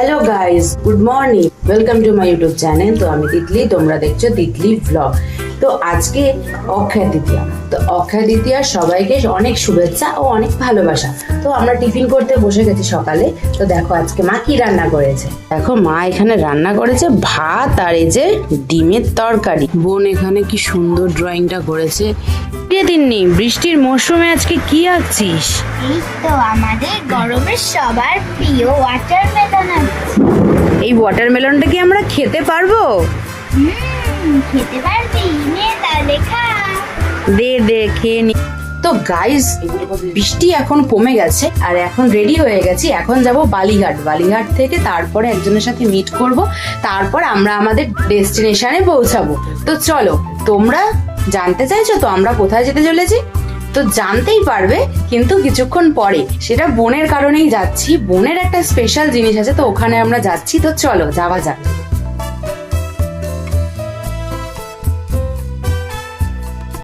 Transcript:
Hello guys good morning welcome to my YouTube channel তো আমি তিতলি, তোমরা দেখছ তিতলি ব্লগ তো আজকে অক্ষয় তৃতীয়া তো অক্ষয় তৃতীয়া সবাইকে অনেক শুভেচ্ছা ও অনেক ভালোবাসা। তো আমরা টিফিন করতে বসে গেছি সকালে। তো দেখো আজকে মা কি রান্না করেছে? দেখো মা এখানে রান্না করেছে ভাত আর এই যে ডিমের তরকারি। বোন এখানে কি সুন্দর ড্রয়িংটা করেছে। দিননি? বৃষ্টির মরশুমে আজকে কি আঁকছিস? এই তো আমাদের গরমের সবার প্রিয় ওয়াটারমেলন এই ওয়াটারমেলনটা কি আমরা খেতে পারব? হুম, খেতে পারবি দে দে, খেয়ে নি। তো গাইজ বৃষ্টি এখন কমে গেছে আর এখন রেডি হয়ে গেছি। এখন যাব বালিঘাট। বালিঘাট থেকে তারপরে একজনের সাথে মিট করব। তারপর আমরা আমাদের ডেস্টিনেশনে পৌঁছাবো। তো চলো, তোমরা জানতে চাইছো তো আমরা কোথায় যেতে চলেছি? তো জানতেই পারবে, কিন্তু কিছুক্ষণ পরে। সেটা বোনের কারণেই যাচ্ছি। বোনের একটা স্পেশাল জিনিস আছে, তো ওখানে আমরা যাচ্ছি। তো চলো, যাওয়া যাক।